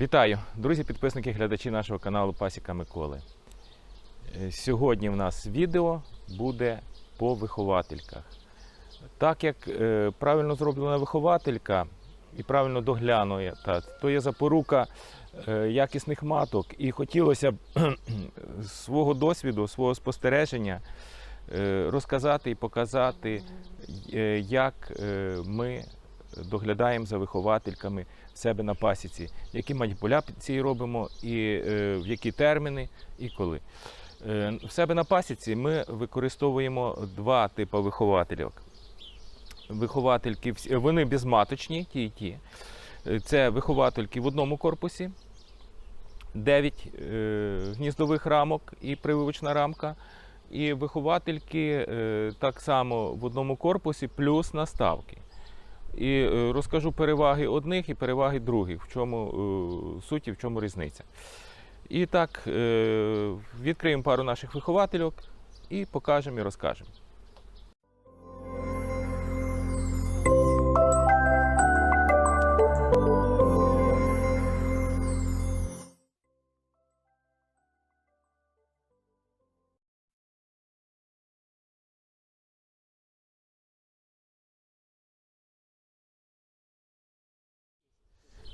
Вітаю, друзі, підписники, глядачі нашого каналу Пасіка Миколи. Е, Сьогодні в нас відео буде по виховательках. Так як е, правильно зроблена вихователька і правильно доглянута, то є запорука е, якісних маток. І хотілося б свого досвіду, свого спостереження розказати і показати, як ми доглядаємо за виховательками в себе на пасіці, які маніпуляції робимо, і е, в які терміни, і коли. Е, в себе на пасіці ми використовуємо два типи вихователів. Виховательки вони безматочні, ті і ті. Це виховательки в одному корпусі, 9 е, гніздових рамок і прививочна рамка. І виховательки так само в одному корпусі, плюс наставки. І е, розкажу переваги одних і переваги других, в чому суті, суть і в чому різниця. І так, е, відкриємо пару наших вихователів і покажемо і розкажемо.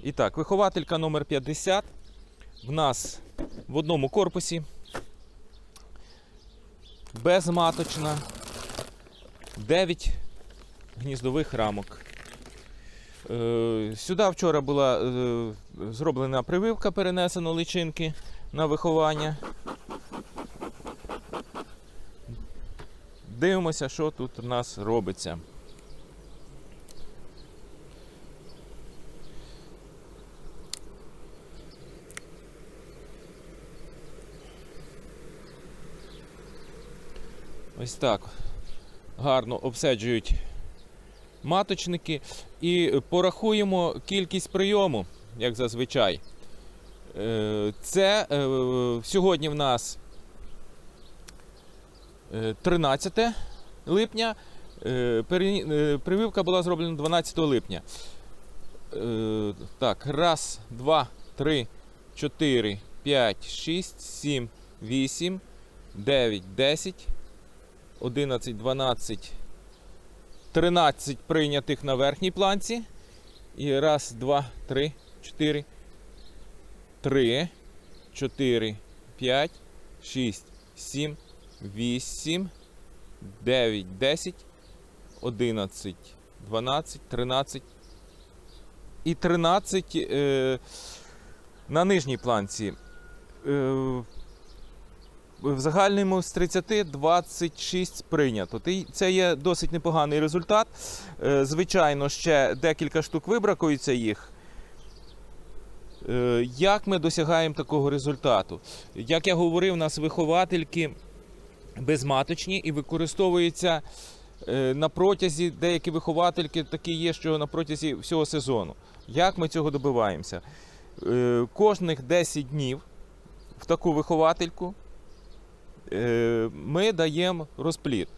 І так, вихователька номер 50 в нас в одному корпусі. Безматочна. 9 гніздових рамок. Е, Сюди вчора була е, зроблена прививка, перенесено личинки на виховання. Дивимося, що тут у нас робиться. Ось так. Гарно обсаджують маточники. І порахуємо кількість прийому, як зазвичай. Е, Це е, сьогодні в нас е, 13 липня. Е, е, Прививка була зроблена 12 липня. Так, раз, два, три, чотири, п'ять, шість, сім, вісім, дев'ять, десять. 11, 12, 13 прийнятих на верхній планці. І раз, два, три, чотири, три, чотири, п'ять, шість, сім, вісім, дев'ять, десять, одинадцять, дванадцять, тринадцять. І 13 е, на нижній планці. Е, в загальному з 30 26 прийнято. Це є досить непоганий результат. Е, Звичайно, ще декілька штук вибракується їх. Е, Як ми досягаємо такого результату? Як я говорив, у нас виховательки безматочні і використовуються е, на протязі деякі виховательки такі є, що на протязі всього сезону. Як ми цього добиваємося? Кожних 10 днів в таку виховательку ми даємо розплід.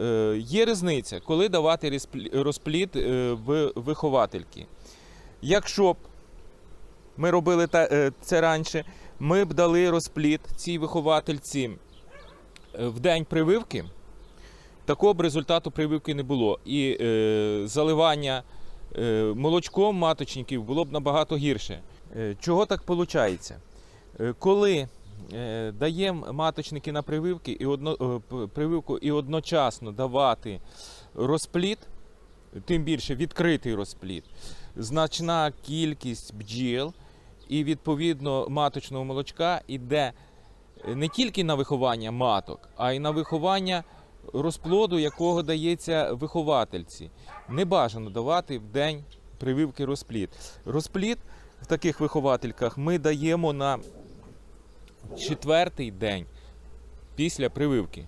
Е, Є різниця, коли давати розплі- розплід е, в виховательки. Якщо б ми робили е, це раніше, ми б дали розплід цій виховательці е, в день прививки, такого б результату прививки не було. І е, заливання е, молочком маточників було б набагато гірше. Е, Чого так виходить? Коли е, даємо маточники на прививки і одно, е, прививку і одночасно давати розплід, тим більше відкритий розплід, значна кількість бджіл і відповідно маточного молочка йде не тільки на виховання маток, а й на виховання розплоду, якого дається виховательці. Не бажано давати в день прививки розплід. Розплід в таких виховательках ми даємо на четвертий день після прививки.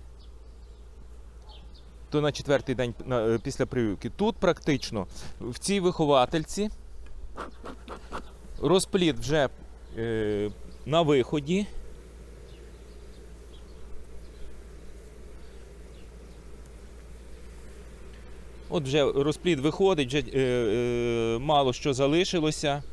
То на четвертий день е, після прививки. Тут практично в цій виховательці розплід вже е, на виході. От вже розплід виходить, вже е, е, мало що залишилося.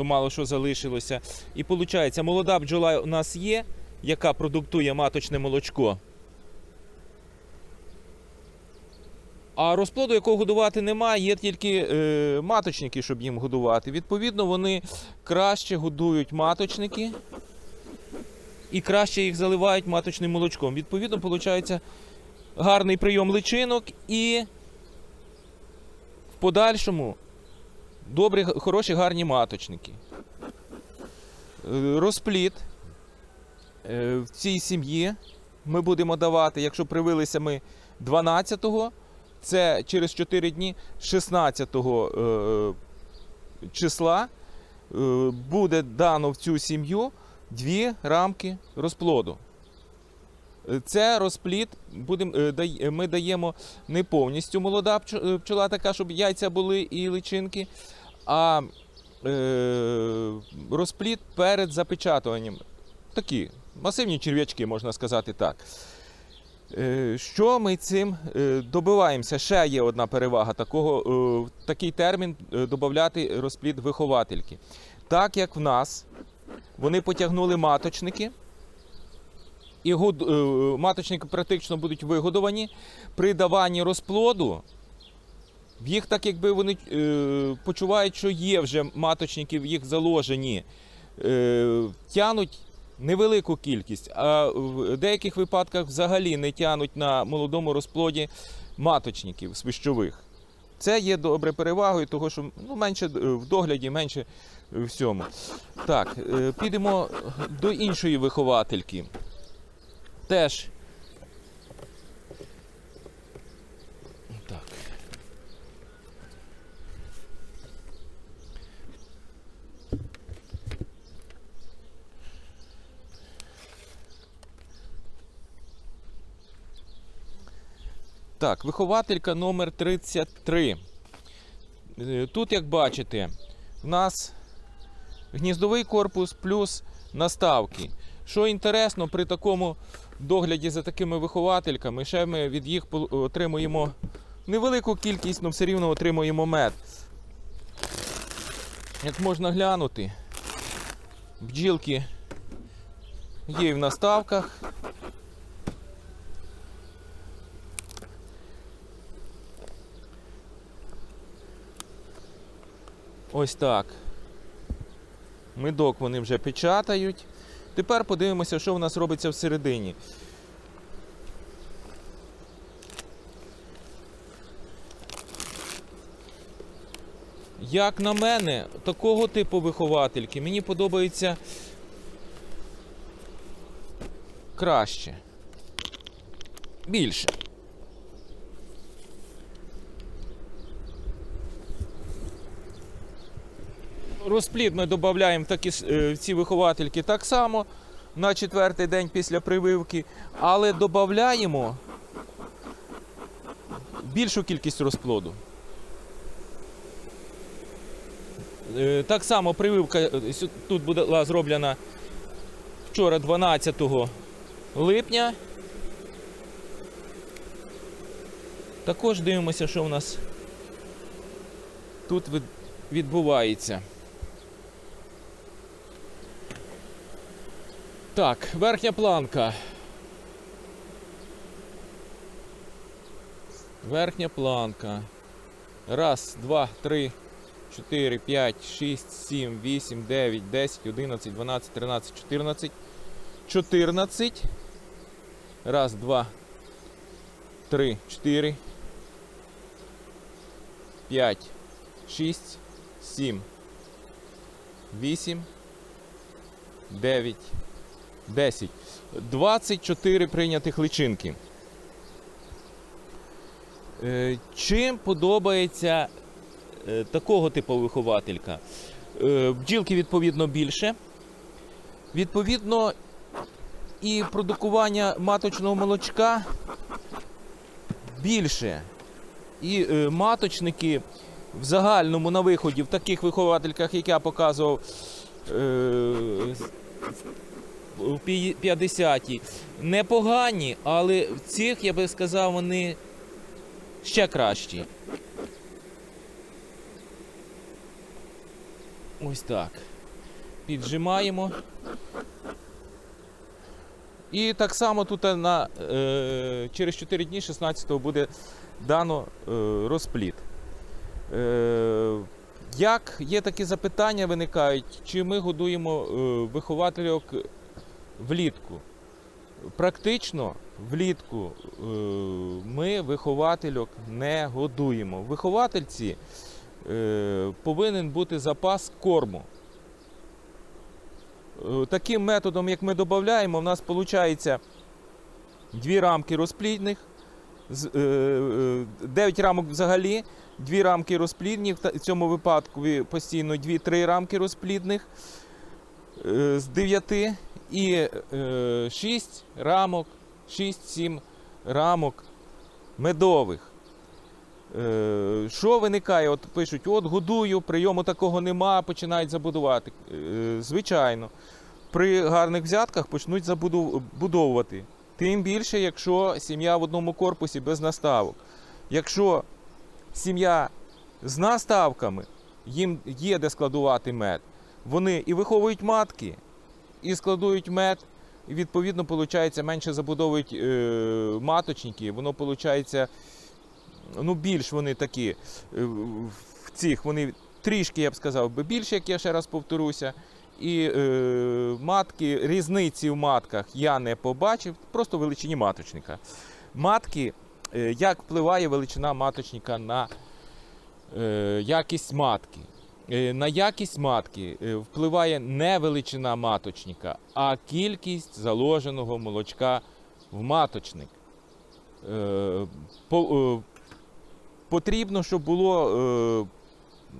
То мало що залишилося. І виходить, молода бджола у нас є, яка продуктує маточне молочко. А розплоду, якого годувати немає, є тільки е, маточники, щоб їм годувати. Відповідно, вони краще годують маточники і краще їх заливають маточним молочком. Відповідно, виходить гарний прийом личинок і в подальшому добрі, хороші, гарні маточники. Е, Розплід е, в цій сім'ї ми будемо давати, якщо привилися ми 12-го, це через 4 дні 16-го е, числа буде дано в цю сім'ю дві рамки розплоду. Це розплід ми даємо не повністю молода пчо- пчола, така, щоб яйця були і личинки, а е, розплід перед запечатуванням. Такі масивні черв'ячки, можна сказати так. Е, Що ми цим е, добиваємося? Ще є одна перевага такого, е, такий термін е, додати розплід виховательки. Так як в нас вони потягнули маточники, і е, маточники практично будуть вигодовані при даванні розплоду. В їх так, якби вони е, почувають, що є вже маточники в їх заложені, е, тянуть невелику кількість, а в деяких випадках взагалі не тянуть на молодому розплоді маточників свищових. Це є добре перевагою, того що ну, менше е, в догляді, менше в всьому. Так, е, підемо до іншої виховательки. Теж. Так, вихователька номер 33. Е, Тут, як бачите, в нас гніздовий корпус плюс наставки. Що інтересно, при такому догляді за такими виховательками, ще ми від їх отримуємо невелику кількість, але все рівно отримуємо мед. Як можна глянути, бджілки є в наставках. Ось так. Медок вони вже печатають. Тепер подивимося, що в нас робиться всередині. Як на мене, такого типу виховательки мені подобається краще. Більше. Розплід ми додаємо в, такі, е, в ці виховательки так само на четвертий день після прививки, але додаємо більшу кількість розплоду. Е, Так само прививка е, тут була зроблена вчора, 12 липня. Також дивимося, що у нас тут відбувається. Так, верхня планка. Верхня планка. Раз, два, три, чотири, п'ять, шість, сім, вісім, дев'ять, десять, одинадцять, дванадцять, тринадцять, чотирнадцять. Чотирнадцять. Раз, два, три, чотири. П'ять, шість, сім, вісім, дев'ять. 10. 24 прийнятих личинки. Е, Чим подобається е, такого типу вихователька? Е, Бджілки, відповідно, більше. Відповідно, і продукування маточного молочка більше. І маточники в загальному на виході в таких виховательках, як я показував, в 50-ті непогані, але в цих, я би сказав, вони ще кращі. Ось так. Піджимаємо. І так само тут на, е, через 4 дні, 16-го, буде дано е, розплід. Е, як є такі запитання, виникають, чи ми годуємо е, виховательок влітку? Практично влітку е, ми виховательок не годуємо. Виховательці е, повинен бути запас корму. Е, Таким методом, як ми додаємо, в нас виходить дві рамки розплідних, з- е, е, 9 рамок взагалі, дві рамки розплідних, в цьому випадку постійно 2-3 рамки розплідних з 9 і 6 рамок, 6-7 рамок медових. Е, Що виникає? От пишуть, от годую, прийому такого нема, починають забудувати. Е, Звичайно, при гарних взятках почнуть забудовувати. Тим більше, якщо сім'я в одному корпусі без наставок. Якщо сім'я з наставками, їм є де складувати мед, вони і виховують матки, і складують мед, і відповідно, виходить, менше забудовують е, маточники, воно виходить, ну, більш вони такі е, в цих, вони трішки, я б сказав, би більше, як я ще раз повторюся. І е, матки, різниці в матках я не побачив, просто величині маточника. Матки, е, як впливає величина маточника на е, якість матки? Е, На якість матки е, впливає не величина маточника, а кількість заложеного молочка в маточник. Е, по- Потрібно, щоб було.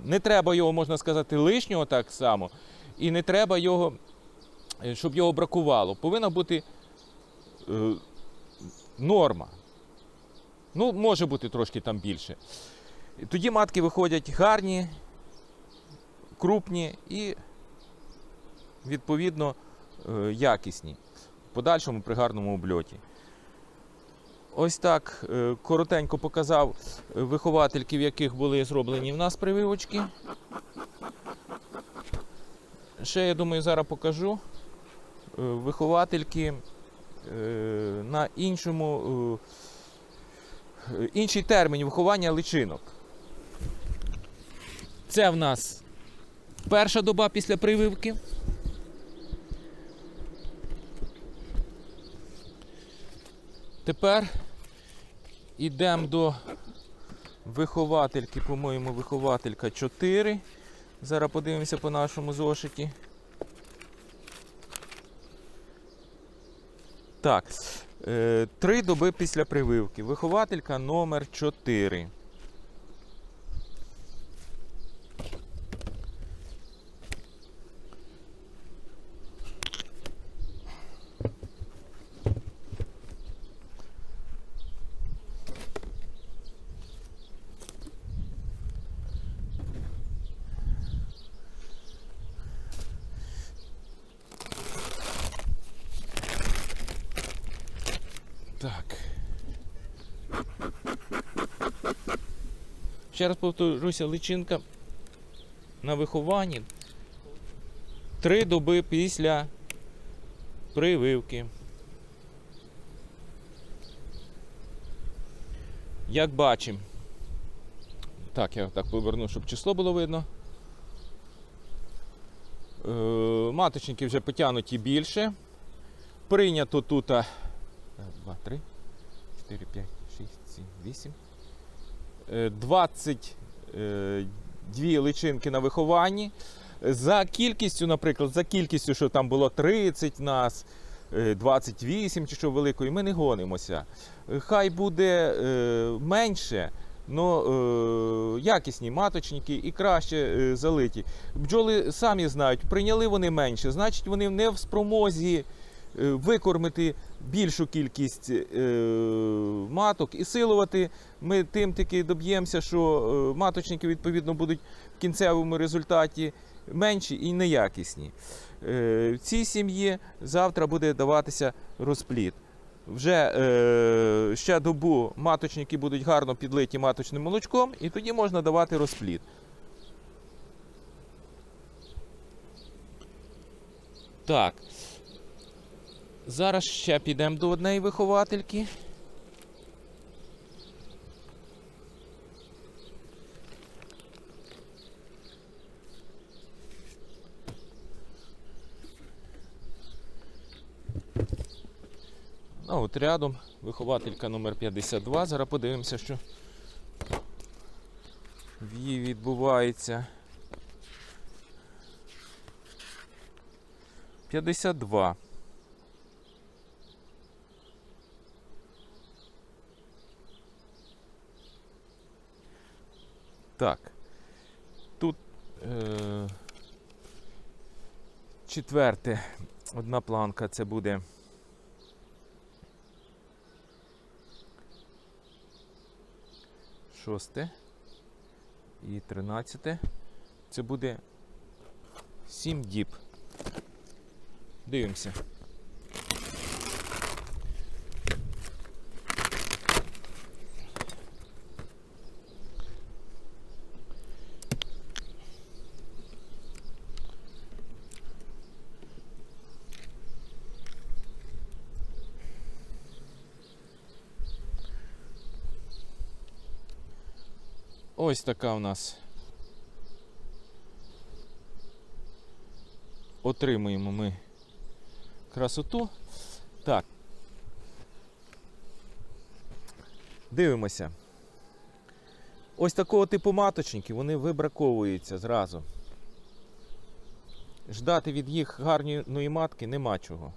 Не треба його, можна сказати, лишнього так само, і не треба його, щоб його бракувало. Повинна бути норма. Ну, може бути трошки там більше. Тоді матки виходять гарні, крупні і, відповідно, е, якісні в подальшому при гарному обльоті. Ось так е, коротенько показав виховательки, в яких були зроблені в нас прививочки. Ще, я думаю, зараз покажу е, виховательки на іншому, інший термін виховання личинок. Це в нас перша доба після прививки. Тепер йдемо до виховательки, по-моєму, вихователька 4. Зараз подивимося по нашому зошиті. Так. Е, три доби після прививки. Вихователька номер 4. Ще раз повторюся, личинка на вихованні. Три доби після прививки. Як бачимо. Так, я так поверну, щоб число було видно. Е, маточники вже потягнуті більше. Прийнято тут. а, Раз, два, три, 4, 5, 6, 7, 8. Е, 22 личинки на вихованні. За кількістю, наприклад, за кількістю, що там було 30 нас, е, 28 чи що великої, ми не гонимося. Е, Хай буде е, менше, але якісні маточники і краще е, залиті. Бджоли самі знають, прийняли вони менше, значить вони не в спромозі е, викормити більшу кількість е, маток і силувати. Ми тим таки доб'ємося, що е, маточники відповідно будуть в кінцевому результаті менші і неякісні. Е, в цій сім'ї завтра буде даватися розплід. Вже е, ще добу маточники будуть гарно підлиті маточним молочком, і тоді можна давати розплід. Так. Зараз ще підемо до однієї виховательки. Ну, от рядом вихователька номер 52. Зараз подивимося, що в її відбувається. 52. Так. Тут е- четверте. Одна планка це буде. Шосте. І тринадцяте. Це буде 7 діб. Дивимося. Ось така у нас. Отримуємо ми красоту. Так. Дивимося. Ось такого типу маточники, вони вибраковуються зразу. Ждати від їх гарної матки нема чого.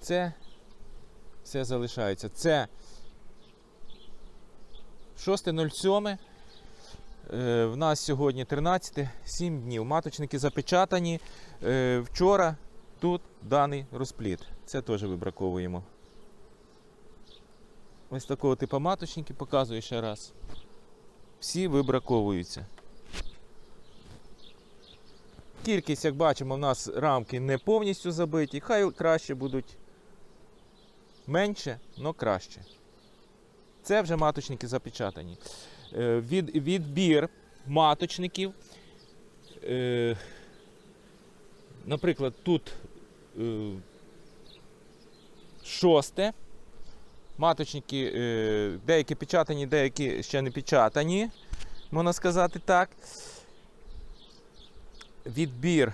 Це все залишається. Це 6.07. Е, В нас сьогодні 13, 7 днів. Маточники запечатані. Е, Вчора тут даний розпліт. Це теж вибраковуємо. Ось такого типу маточники показую ще раз. Всі вибраковуються. Кількість, як бачимо, в нас рамки не повністю забиті. Хай краще будуть менше, але краще. Це вже маточники запечатані. Е, Від, відбір маточників. Е, наприклад, тут е, шосте. Маточники деякі печатані, деякі ще не печатані, можна сказати так. Відбір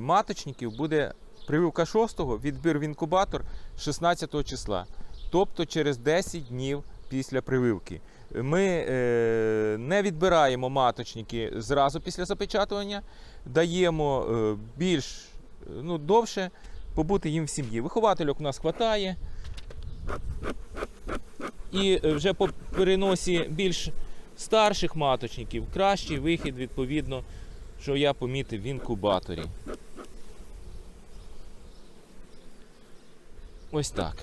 маточників буде прививка 6-го, відбір в інкубатор 16 числа. Тобто через 10 днів після прививки. Ми е, не відбираємо маточники зразу після запечатування, даємо е, більш е, ну, довше побути їм в сім'ї. Виховательок у нас вистачає. І вже по переносі більш старших маточників кращий вихід, відповідно, що я помітив в інкубаторі. Ось так.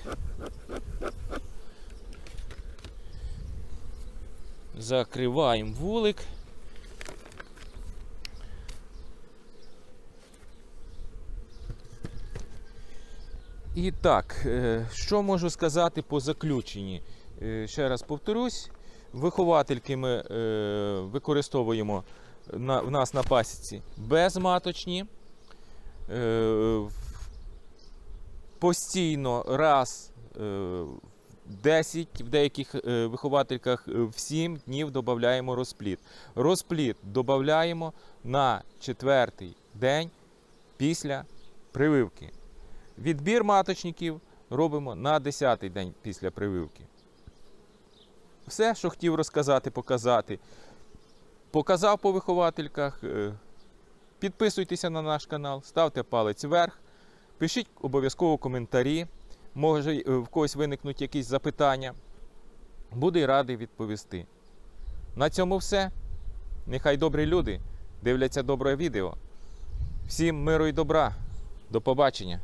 Закриваємо вулик. І так, е, що можу сказати по заключенні? Е, Ще раз повторюсь, виховательки ми е, використовуємо в нас на пасіці безматочні. Постійно раз в 10, в деяких е, виховательках е, в 7 днів додаємо розпліт. Розпліт додаємо на четвертий день після прививки. Відбір маточників робимо на 10-й день після прививки. Все, що хотів розказати, показати. Показав по виховательках. Е, Підписуйтеся на наш канал, ставте палець вверх, пишіть обов'язково коментарі. Може е, в когось виникнуть якісь запитання. Буду й радий відповісти. На цьому все. Нехай добрі люди дивляться добре відео. Всім миру і добра. До побачення!